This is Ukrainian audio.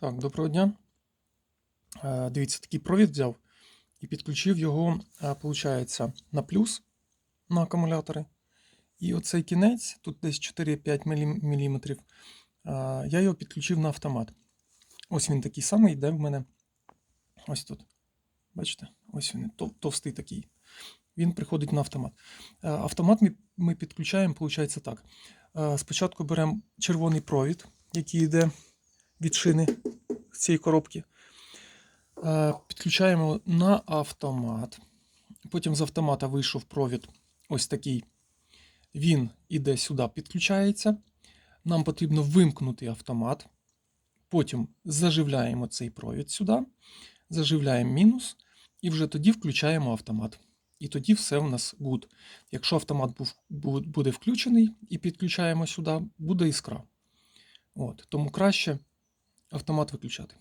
Так, доброго дня. Е, Дивіться, такий провід взяв і підключив його, виходить, на плюс на акумулятори. І оцей кінець, тут десь 4-5 мм, я його підключив на автомат. Ось він такий самий йде в мене. Ось тут. Бачите? Ось він товстий такий. Він приходить на автомат. Е, Автомат ми, підключаємо, виходить так. Е, Спочатку беремо червоний провід, який йде від шини цієї коробки. Е, Підключаємо на автомат. Потім з автомата вийшов провід ось такий. Він іде сюди, підключається. Нам потрібно вимкнути автомат. Потім заживляємо цей провід сюди, заживляємо мінус, і вже тоді включаємо автомат. І тоді все в нас good. Якщо автомат буде включений і підключаємо сюди, буде іскра. От, тому краще автомат виключати.